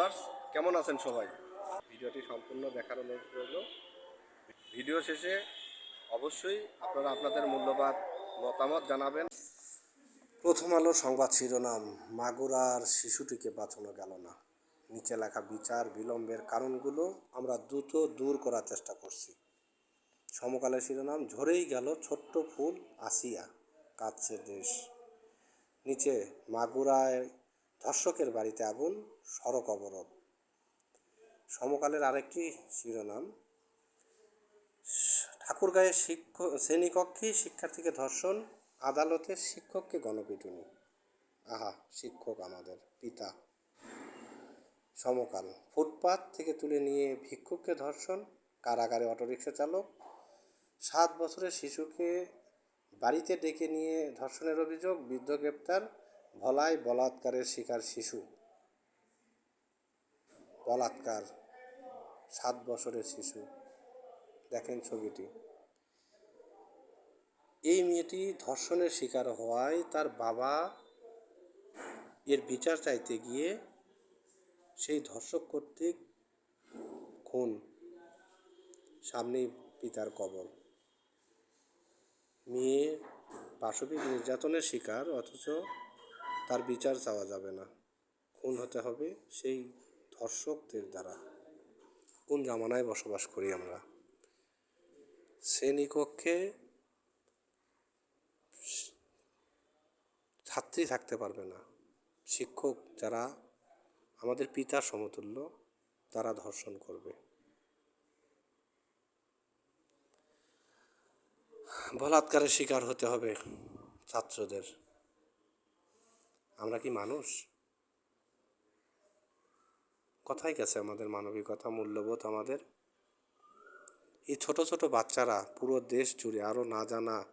Viewers, কেমন আছেন সবাই? ভিডিওটি সম্পূর্ণ দেখার অনুরোধ রইল। ভিডিও শেষে অবশ্যই আপনারা আপনাদের মূল্যবান মতামত জানাবেন। প্রথম আলো সংবাদ শিরোনাম, মাগুরার শিশুটিকে বাঁচানো গেল না। নিচে লেখা বিচার, বিলম্বের কারণগুলো আমরা দ্রুত দূর করার চেষ্টা করছি। সমকালের শিরোনাম, ঝরেই গেল ছোট্ট ফুল আসিয়া কাঁদছে দেশ। নিচে, মাগুরায় ধর্ষকের বাড়িতে আগুন, সড়ক অবরোধ। সমকালের আরেকটি শিরোনাম, ঠাকুরগাঁয়ের শিক্ষক শ্রেণীকক্ষে শিক্ষার্থীকে ধর্ষণ আদালতে শিক্ষককে গণপিটুনি। আহা, শিক্ষক আমাদের, পিতা। সমকাল, ফুটপাত থেকে তুলে নিয়ে ভিক্ষুককে ধর্ষণ, কারাগারে অটোরিকশা চালক, সাত বছরের শিশুকে বাড়িতে ডেকে নিয়ে ধর্ষণের অভিযোগ, বৃদ্ধ গ্রেপ্তার ভলায় বলাৎকারের শিকার শিশু। বলাৎকার সাত বছরের শিশু। দেখেন ছবিটি। এই মেয়েটি ধর্ষণের শিকার হওয়ায় তার বাবা এর বিচার চাইতে গিয়ে সেই ধর্ষক কর্তৃক খুন। সামনেই পিতার কবর। মেয়ে পাশবিক নির্যাতনের শিকার, অথচ তার বিচার চাওয়া যাবে না। খুন হতে হবে সেই ধর্ষকদের দ্বারা। কোন জামানায় বসবাস করি আমরা? শ্রেণীকক্ষে ছাত্রী থাকতে পারবে না। শিক্ষক যারা আমাদের পিতার সমতুল্য, তারা ধর্ষণ করবে। বলাৎকারের শিকার হতে হবে ছাত্রদের। আমরা কি মানুষ? কথাই গেছে আমাদের মানবিকতা, মূল্যবোধ আমাদের? এই ছোট ছোট বাচ্চারা পুরো দেশ জুড়ে আরও না জানা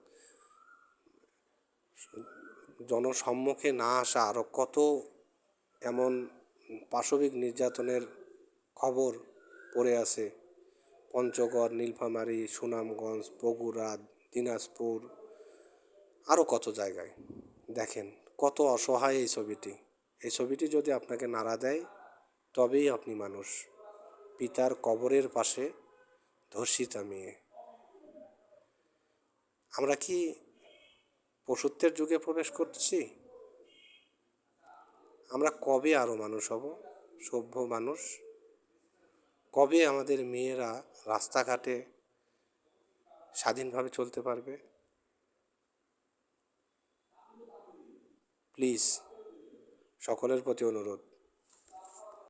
জনসম্মুখে না আসা আরও কত এমন পাশবিক নির্যাতনের খবর পড়ে আছে? পঞ্চগড়, নীলফামারী, সুনামগঞ্জ, বগুড়া, দিনাজপুর আরও কত জায়গায়? দেখেন। কত অসহায় এই ছবিটি। এই ছবিটি যদি আপনাকে নাড়া দেয়, তবেই আপনি মানুষ। পিতার কবরের পাশে ধর্ষিতা মেয়ে। আমরা কি পশুত্বের যুগে প্রবেশ করতেছি আমরা কবে আরও মানুষ হব? সভ্য মানুষ? কবে আমাদের মেয়েরা রাস্তাঘাটে স্বাধীনভাবে চলতে পারবে? প্লিজ সকলের প্রতি অনুরোধ।